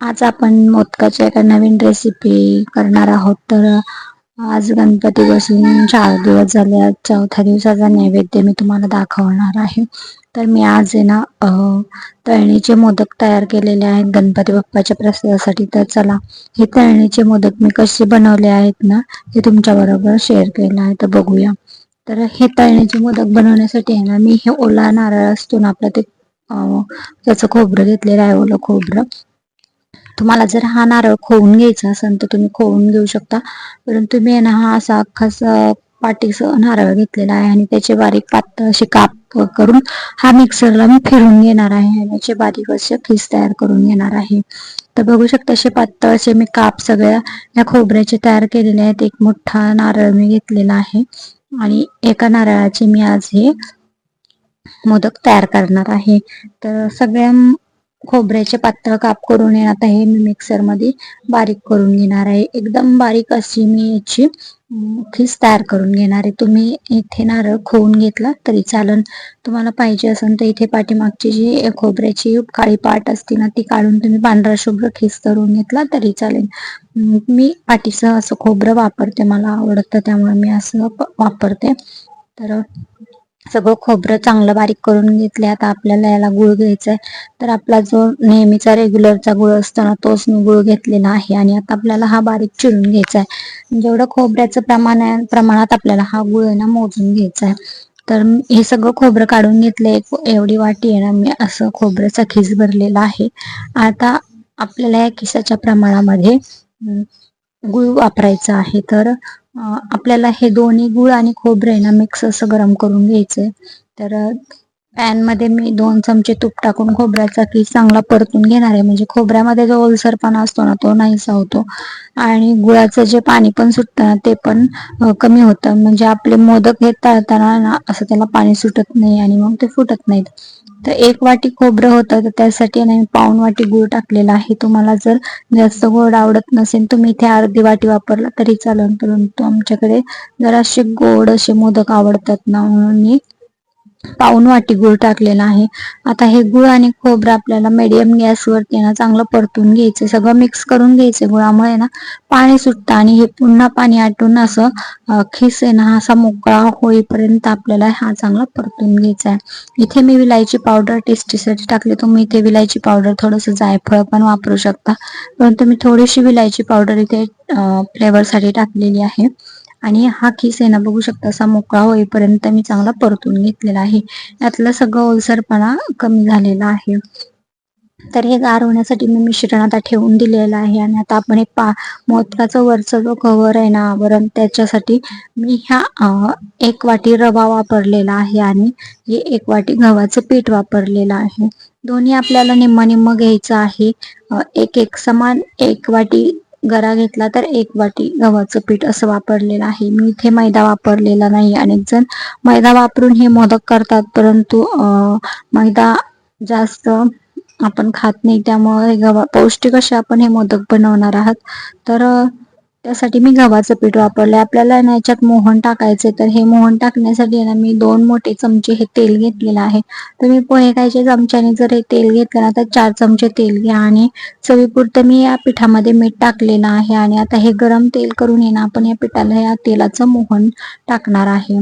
आज आपण मोदकाच्या एका नवीन रेसिपी करणार आहोत. तर आज गणपती बसून चार दिवस झाले आज चौथ्या दिवसाचा नैवेद्य मी तुम्हाला दाखवणार आहे. तर मी आज आहे ना तळणीचे मोदक तयार केलेले आहेत गणपती बाप्पाच्या प्रसादासाठी. तर चला हे तळणीचे मोदक मी कसे बनवले आहेत ना हे तुमच्या बरोबर शेअर केलं आहे. तर बघूया. तर हे तळणीचे मोदक बनवण्यासाठी आहे ना मी हे ओला नारळ असतो ना आपलं ते त्याचं खोबरं घेतलेलं आहे ओलं खोबरं. तुम्हाला जर हा नारळ खोवून घ्यायचा असेल तर तुम्ही खोवून घेऊ शकता. परंतु मी ना हा असा खास पाटीस नारळ घेतलेला आहे आणि त्याचे बारीक पातळ असे काप करून हा मिक्सरला मी फिरून घेणार आहे आणि याचे बारीक असे खीस तयार करून घेणार आहे. तर बघू शकता असे पातळ असे मी काप सगळ्या या खोबऱ्याचे तयार केलेले आहेत. एक मोठा नारळ मी घेतलेला आहे आणि एका नारळाचे मी आज हे मोदक तयार करणार आहे. तर सगळ्या खोबऱ्याचे पातळ काप करून आता हे मी मिक्सरमध्ये बारीक करून घेणार आहे. एकदम बारीक अशी मी याची खीस तयार करून घेणार आहे. तुम्ही इथे नारळ खोवून घेतला तरी चालन. तुम्हाला पाहिजे असेल तर इथे पाठीमागची जी खोबऱ्याची काळी पाट असते ना ती काढून तुम्ही पांढरा शुभ्र खीस करून घेतला तरी चालेल. मी पाठीचं असं खोबरं वापरते मला आवडतं त्यामुळे मी असं वापरते. तर सगळं खोबरं चांगलं बारीक करून घेतले आता आपल्याला याला गुळ घ्यायचा आहे तर आपला जो नेहमीचा रेग्युलरचा गुळ असतो ना तोच मी गुळ घेतलेला आहे आणि आता आपल्याला हा बारीक चिरून घ्यायचा आहे जेवढं खोबऱ्याचं प्रमाण आहे प्रमाणात आपल्याला हा गुळ आहे ना मोजून घ्यायचा आहे तर हे सगळं खोबरं काढून घेतलं एक एवढी वाटी आहे ना मी असं खोबऱ्याचा खिस भरलेला आहे. आता आपल्याला या खिसाच्या प्रमाणामध्ये गुळ वापरायचा आहे. तर आपल्याला हे दोन्ही गुळ आणि खोबरे ना मिक्स असं गरम करून घ्यायचंय. तर पॅनमध्ये मी दोन चमचे तूप टाकून खोबऱ्याचा की चांगला परतून घेणार आहे. म्हणजे खोबऱ्यामध्ये जो ओलसरपणा असतो ना तो नाहीसा होतो. आणि गुळाचं जे पाणी पण सुटतं ना ते पण कमी होतं. म्हणजे आपले मोदक हे तळताना ना असं त्याला पाणी सुटत नाही आणि मग ते फुटत नाहीत. तर एक वाटी खोबरं होतं तर त्यासाठी मी पाऊन वाटी गूळ टाकलेला आहे. तुम्हाला जर जास्त गोड आवडत नसेल तुम्ही इथे अर्धी वाटी वापरला तरी चालेल. परंतु आमच्याकडे जराशे गोड असे मोदक आवडतात ना म्हणून मी पाऊन वाटी गुळ टाकलेला आहे. आता हे गुळ आणि खोबरं आपल्याला मीडियम गॅसवरती ना चांगलं परतून घ्यायचं. सगळं मिक्स करून घ्यायचं गुळामुळे ना. पाणी सुटतं आणि हे पुन्हा पाणी आटून असं खिस आहे ना असा मोकळा होईपर्यंत आपल्याला हा चांगला परतून घ्यायचा आहे. इथे मी विलायची पावडर टेस्टीसाठी टाकली. तुम्ही इथे विलायची पावडर थोडंसं जायफळ पण वापरू शकता. परंतु मी थोडीशी विलायची पावडर इथे फ्लेवरसाठी टाकलेली आहे. आणि हा खिस आहे ना बघू शकता असा मोकळा होईपर्यंत मी चांगला परतून घेतलेला आहे. यातलं सगळं ओलसरपणा कमी झालेला आहे. तर हे गार होण्यासाठी मी मिश्रण आता ठेवून दिलेलं आहे आणि आता आपण हे पा मोदकाचा वरचं जो कव्हर आहे ना आवरण त्याच्यासाठी मी ह्या एक वाटी रवा वापरलेला आहे आणि हे एक वाटी गव्हाचं पीठ वापरलेलं आहे. दोन्ही आपल्याला निम्म निम्म घ्यायचं आहे. एक एक समान एक वाटी गरा घेतला तर एक वाटी गव्हाचं पीठ असं वापरलेलं आहे. मी इथे मैदा वापरलेला नाही. अनेक जण मैदा वापरून हे मोदक करतात परंतु मैदा जास्त आपण खात नाही. त्यामुळे गव्हा पौष्टिक असे आपण हे मोदक बनवणार आहात. तर त्यासाठी मी गव्हाचं पीठ वापरलं आपल्याला ना याच्यात मोहन टाकायचे तर हे मोहन टाकण्यासाठी ना मी दोन मोठे चमचे हे तेल घेतलेलं आहे. तर मी पोहे खायच्या चमच्याने जर हे तेल घेतलं ना तर चार चमचे तेल घ्या आणि चवीपुरतं मी या पिठामध्ये मीठ टाकलेलं आहे आणि आता हे गरम तेल करून येणं आपण या पिठाला या तेलाचं मोहन टाकणार आहे.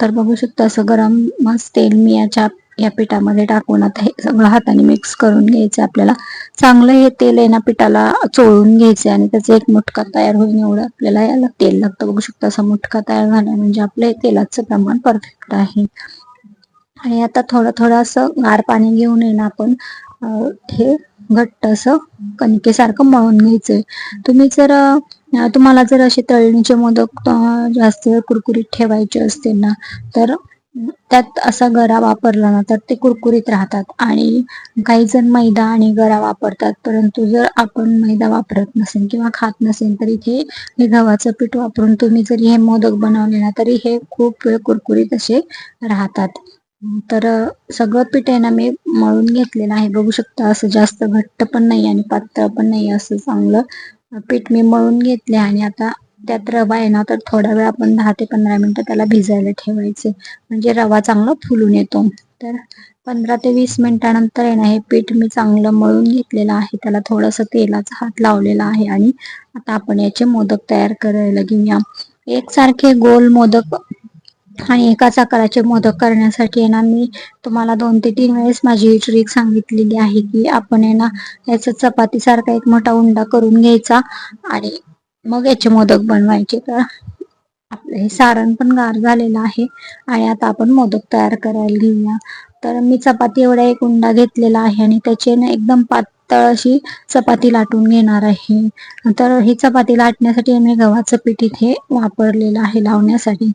तर बघू शकता असं गरम मस्त तेल मी याच्या या पिठामध्ये टाकून आता हे सगळं हाताने मिक्स करून घ्यायचं आपल्याला. चांगलं हे तेल आहे ना पिठाला चोळून घ्यायचे आणि त्याचा एक मुठका तयार होईल एवढं आपल्याला याला तेल लागतं. बघू शकता असा मुटका तयार झाला म्हणजे आपलं तेलाचं प्रमाण परफेक्ट आहे. आणि आता थोडं थोडं असं गार पाणी घेऊन येणं आपण हे घट्ट असं कणकेसारखं मळून घ्यायचंय. तुम्ही जर तुम्हाला जर असे तळणीचे मोदक जास्त वेळ कुरकुरीत ठेवायचे असतील ना तर त्यात असा गरा वापरला ना तर ते कुरकुरीत राहतात. आणि काही जण मैदा आणि गरा वापरतात परंतु जर आपण मैदा वापरत नसेल किंवा खात नसेल तर इथे हे गव्हाचं पीठ वापरून तुम्ही जरी हे मोदक बनवले ना तरी हे खूप वेळ कुरकुरीत असे राहतात. तर सगळं पीठ आहे ना मी मळून घेतलेलं आहे. बघू शकता असं जास्त घट्ट पण नाही आणि पातळ पण नाही असं चांगलं पीठ मी मळून घेतले आणि आता त्यात रवा आहे ना तर थोडा वेळ आपण दहा ते पंधरा मिनटं त्याला भिजायला ठेवायचे. म्हणजे रवा चांगला फुलून येतो. तर पंधरा ते वीस मिनिटानंतर आहे ना हे पीठ मी चांगलं मळून घेतलेलं आहे. त्याला थोडस तेलाचा हात लावलेला आहे आणि आता आपण याचे मोदक तयार करायला घेऊया. एकसारखे गोल मोदक आणि एकाच आकाराचे मोदक करण्यासाठी आहे ना मी तुम्हाला दोन ते तीन वेळेस माझी ट्रिक सांगितलेली आहे की आपण आहे ना याचा चपातीसारखा एक मोठा उंडा करून घ्यायचा आणि मग याचे मोदक बनवायचे तर आपलं हे सारण पण गार झालेलं आहे आणि आता आपण मोदक तयार करायला घेऊया. तर मी चपाती एवढा एक उंडा घेतलेला आहे आणि त्याचे ना एकदम पातळ अशी चपाती लाटून घेणार आहे. तर ही चपाती लाटण्यासाठी मी गव्हाचं पीठ इथे वापरलेलं आहे लावण्यासाठी.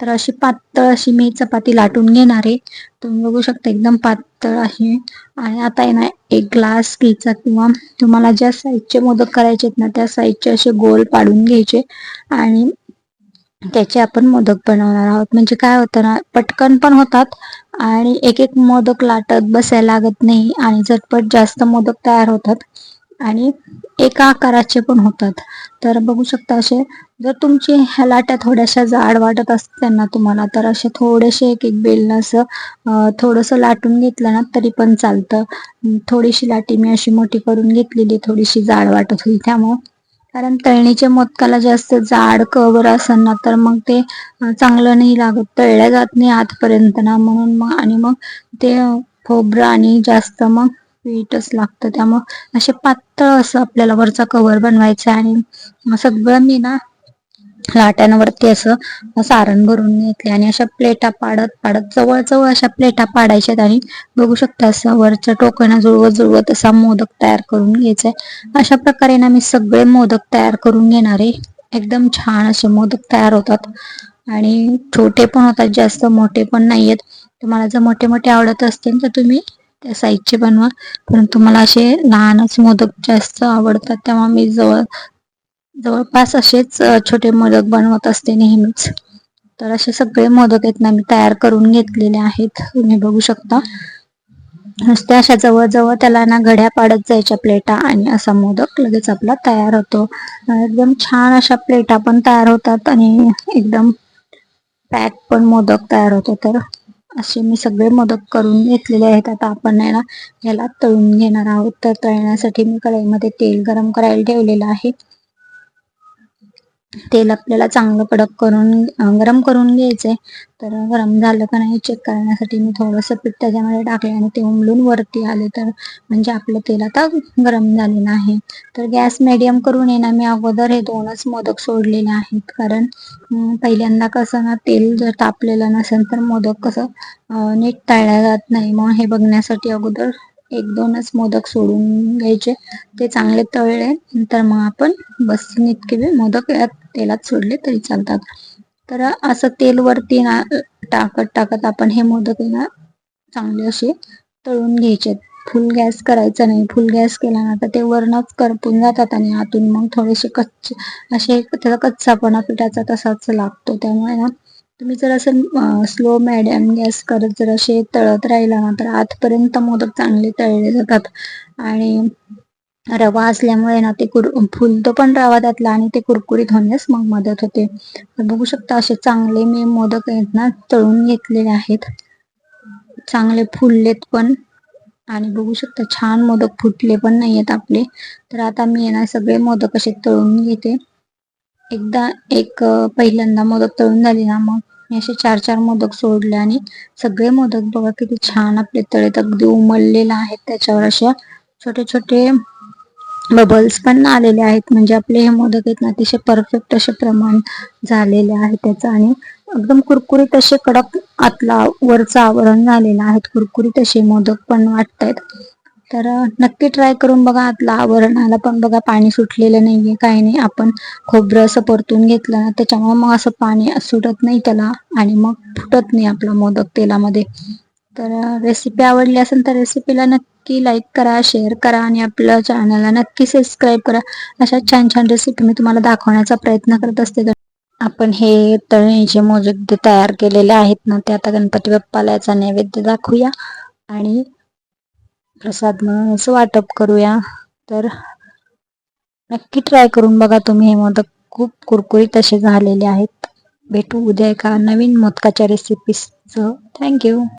तर अशी पातळ अशी मी चपाती लाटून घेणार आहे. तुम्ही बघू शकता एकदम पातळ आहे. आणि आता आहे ना एक ग्लास घ्यायचा किंवा तुम्हाला ज्या साईजचे मोदक करायचे आहेत ना त्या साईजचे असे गोल पाडून घ्यायचे. आणि त्याचे आपण मोदक बनवणार आहोत. म्हणजे काय होतं ना पटकन पण होतात आणि एक एक मोदक लाटत बसायला लागत नाही. आणि झटपट जास्त मोदक तयार होतात. आणि एका आकाराचे पण होतात. तर बघू शकता असे जर तुमची ह्या लाट्या थोड्याशा जाड वाटत असतील ना तुम्हाला तर असे थोडेसे एक एक बेल असं थोडस लाटून घेतलं ना तरी पण चालतं. थोडीशी लाटी मी अशी मोठी करून घेतलेली थोडीशी जाड वाटत होती त्यामुळं. कारण तळणीच्या मोदकाला जास्त जाड कवर असेल ना तर मग ते चांगलं नाही लागत. तळल्या जात नाही आतपर्यंत ना म्हणून मग आणि मग ते खोबरं आणि जास्त मग पीठच लागतं. त्यामुळं असे पातळ असं आपल्याला वरचा कवर बनवायचा आणि सगळं मी ना लाट्यांवरती असं सारण भरून घेतले आणि अशा प्लेटा पाडत पाडत जवळ जवळ अशा प्लेटा पाडायच्यात आणि बघू शकता असं वरच्या टोकांना जुळवत जुळवत असा मोदक तयार करून घ्यायचा आहे. अशा प्रकारे ना मी सगळे मोदक तयार करून घेणारे एकदम छान असे मोदक तयार होतात. आणि छोटे पण होतात जास्त मोठे पण नाहीयेत. तुम्हाला जर मोठे मोठे आवडत असतील तर तुम्ही त्या साईजचे बनवा. परंतु मला असे लहानच मोदक जास्त आवडतात तेव्हा मी जवळ जवळपास असेच छोटे मोदक बनवत असते नेहमीच. तर असे सगळे मोदक आहेत ना मी तयार करून घेतलेले आहेत. तुम्ही बघू शकता. नुसत्या अशा जवळजवळ त्याला ना घड्या पाडत जायच्या प्लेटा आणि असा मोदक लगेच आपला तयार होतो. एकदम छान अशा प्लेटा पण तयार होतात आणि एकदम पॅक पण मोदक तयार होतो तर असे मी सगळे मोदक करून घेतलेले आहेत. आता आपण ना याला तळून घेणार आहोत. तर तळण्यासाठी मी कढईमध्ये तेल गरम करायला ठेवलेलं आहे. तेल आपल्याला चांगलं कडक करून गरम करून घ्यायचंय. तर गरम झालं का नाही चेक करण्यासाठी मी थोडंसं पीठ त्याच्यामध्ये टाकले आणि ते उमलून वरती आले तर म्हणजे आपलं तेल आता गरम झालेलं आहे. तर गॅस मिडियम करून येणार मी अगोदर हे दोनच मोदक सोडलेले आहेत. कारण पहिल्यांदा कसं ना तेल जर तापलेलं नसेल तर मोदक कसं नीट तळल्या जात नाही. मग हे बघण्यासाठी अगोदर एक दोनच मोदक सोडून घ्यायचे. ते चांगले तळले नंतर मग आपण बस इतके मोदक तेलात सोडले तरी चालतात. तर असं तेल वरती ना टाकत टाकत आपण हे मोदक ना चांगले असे तळून घ्यायचे. फुल गॅस करायचा नाही. फुल गॅस केला ना तर ते वरणच करपून जातात आणि आतून मग थोडेसे कच्चे असे त्याचा कच्चापणा पिठाचा तसाच लागतो. त्यामुळे ना तुम्ही जर असं स्लो मॅडियम गॅस करत जर असे तळत राहिला ना तर आतपर्यंत मोदक चांगले तळले जातात. आणि रवा असल्यामुळे ना ते कुर फुलतो पण रवा त्यातला आणि ते कुरकुरीत होण्यास मग मदत होते. बघू शकता असे चांगले मी मोदक आहेत ना तळून घेतलेले आहेत. चांगले फुललेत पण. आणि बघू शकता छान मोदक फुटले पण नाहीयेत आपले. तर आता मी ना सगळे मोदक असे तळून घेते. एकदा एक पहिल्यांदा मोदक तळून झाले ना मग मी असे चार चार मोदक सोडले आणि सगळे मोदक बघा किती छान आपले तळेत अगदी उमललेले आहेत. त्याच्यावर अशा छोटे छोटे बबल्स पण आलेले आहेत. म्हणजे आपले हे मोदक आहेत ना अतिशय परफेक्ट असे प्रमाण झालेले आहे त्याचं आणि एकदम कुरकुरीत असे कडक आतला वरचं आवरण झालेलं आहेत. कुरकुरीत असे मोदक पण वाटतायत. तर नक्की ट्राय करून बघा आतला आवरणाला पण बघा पाणी सुटलेलं नाहीये. काही नाही आपण खोबरं असं परतून घेतलं ना त्याच्यामुळे मग असं पाणी सुटत नाही त्याला आणि मग फुटत नाही आपला मोदक तेलामध्ये. तर रेसिपी आवडली असेल तर रेसिपीला नक्की लाईक करा शेअर करा आणि आपल्या चॅनलला नक्की सबस्क्राईब करा. अशा छान छान रेसिपी मी तुम्हाला दाखवण्याचा प्रयत्न करत असते. आपण हे तळणीचे मोदक तयार केलेले आहेत ना ते आता गणपती बाप्पाला याचा नैवेद्य दाखवूया. आणि प्रसाद म्हणून असं वाटप करूया. तर नक्की ट्राय करून बघा तुम्ही. हे मोदक खूप कुरकुरीत असे झालेले आहेत. भेटू उद्या एका नवीन मोदकाच्या रेसिपीसह थँक्यू